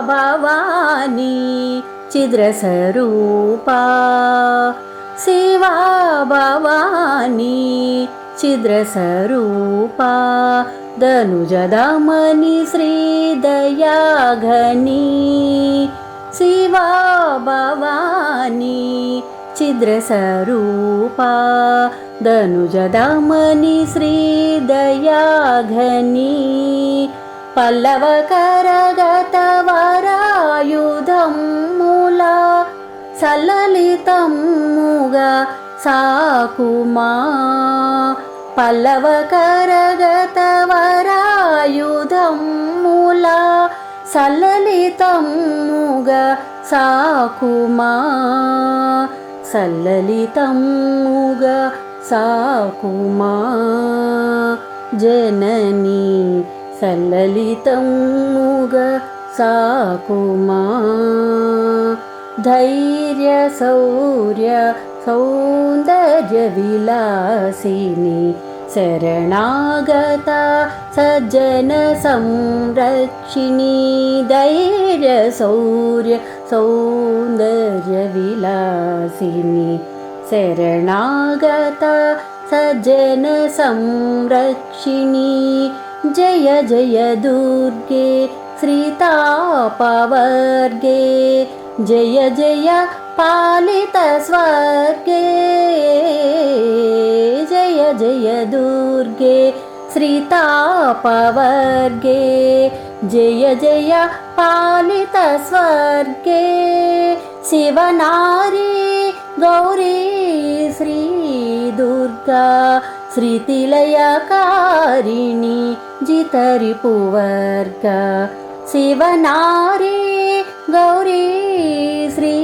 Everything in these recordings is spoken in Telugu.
भवानी छिद्रसरूपा शिवा भवानी छिद्रस्वरूपा। धनुजदमनिश्री श्रीदयाघनी। शिवा भवानी छिद्रस्वरूपा। धनुजदमनि श्रीदयाघनी। పల్లవ కరగత వరాయుధం సలలితముగా సాకుమా. పల్లవ కరగత వరాయుధం మూల సాకుమా. సల్లలితముగా సాకుమా. జననీ सललितं मुग सा कुमा धैर्यशौर्य सौन्दर्यविलासिनी। शरणागता सज्जनसंरक्षिणी धैर्यशौर्य सौन्दर्यविलासिनी। शरणागता सज्जनसंरक्षिणी విలాసిని శరణాగత సజ్జన సంరక్షిణి జయ జయ దుర్గే శ్రీతాపవర్గే. జయ జయ పాలిత స్వర్గే. జయ జయ దుర్గే శ్రీతాపవర్గే. జయ జయ పాలిత స్వర్గే శివనారీ గౌరీ శ్రీ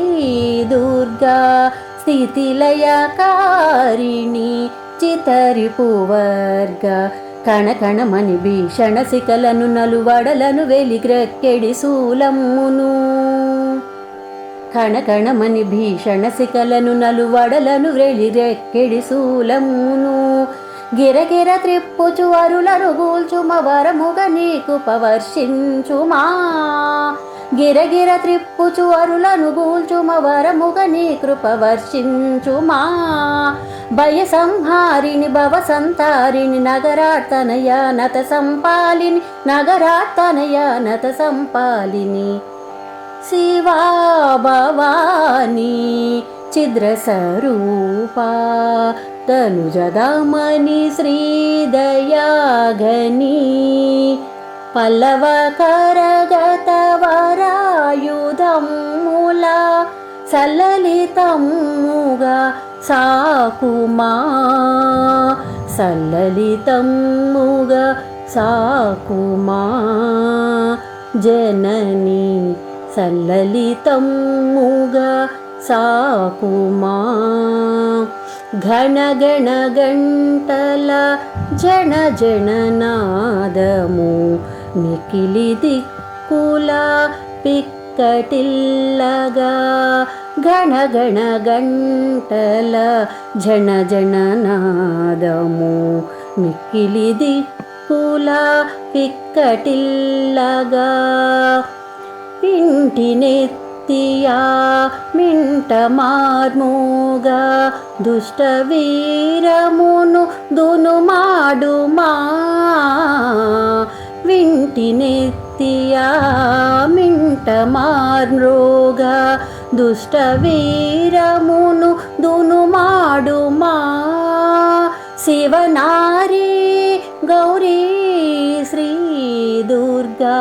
దుర్గా శ్రీతిలయకారిణి జితరిపువర్గ శివనారీ గౌరీ చితరిపువర్గ కణకణమని భీషణ శిఖలను నలువడలను వెలిగ్రక్కెడి శూలమ్మును కణకణమని భీషణ శిఖలను నలువడలను వెలిరెక్కెడి శూలమ్మును గిరగిర త్రిప్పుచు అరులను గూల్చుమ వరముగ నీకు పవర్షించుమా. గిరగిర త్రిప్పుచు అరులను గూల్చుమ వరముగ నీ కృప వర్షించుమా భయ సంహారిణి భవ సంతారిణి నగరార్తనయ నత సంపాలిని నగరార్తనయ నత సంపాలిని. శివా భవానీ చిద్రస్వరూపా తనుజదమని శ్రీదయాఘని పల్లవ కరగత వరాయుధం మూల సల్లలితముగా సాకుమా సల్లలితముగా సాకుమా జనని సల్లలితముగా సాకుమా ఘన గణ గంటల జన జననాదము మికిలి దిక్కుల పిక్కటిల్లగా గణ గణ గంటల జన జననాదము మిక్కిలి దిక్కుల పిక్కటిల్లగా ఇంటినెత్తియా మింట మార్మోగా దుష్ట వీరమును దునుమాడుమా వింటినెత్తియా మింట మార్మోగా దుష్ట వీరమును దునుమాడుమా శివనారీ గౌరీ శ్రీ దుర్గా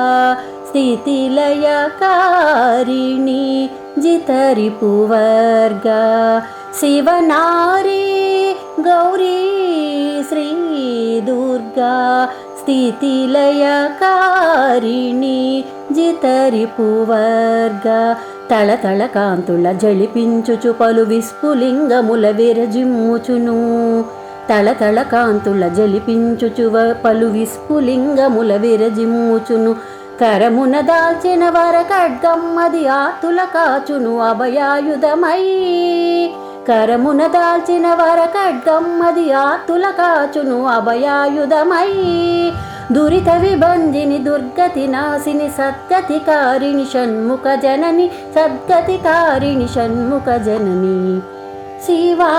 స్థితిలయకారిణి జితరిపువర్గ శివనారీ గౌరీ శ్రీ దుర్గా. స్థితిలయకారిణి జితరిపువర్గ తళతళ కాంతుల జళిపించుచు పలు విస్ఫులింగముల విరజిమ్ముచును. తళతళ కాంతుల జలిపించుచు పలు విస్ఫులింగముల విరజిమ్ముచును. కరమున దాల్చిన వర ఖడ్గమ్మది ఆతుల కాచును అభయాయుధమై. కరమున దాల్చిన వర ఖడ్గమ్మది ఆతుల కాచును అభయాయుధమై. దురిత విబంధిని దుర్గతి నాశిని సద్గతి కారిణి షణ్ముఖ జనని సద్గతి కారిణి షణ్ముఖ జనని. శివా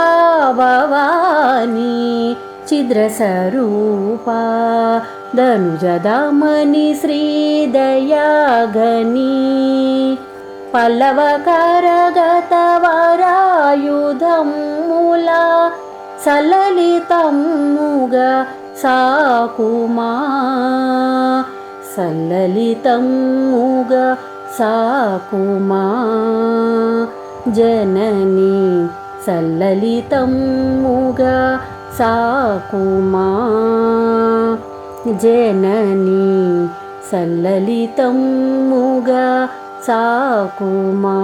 భవానీ చిద్రస్వరూపా ధనుజదామని శ్రీదయాగని పల్లవ కరగత వరాయుధముల సలలితముగా సాకుమా సల్లలితముగా సాకుమా జనని సల్లలితముగా సాకుమా జనని సల్లలితముగా సాకుమా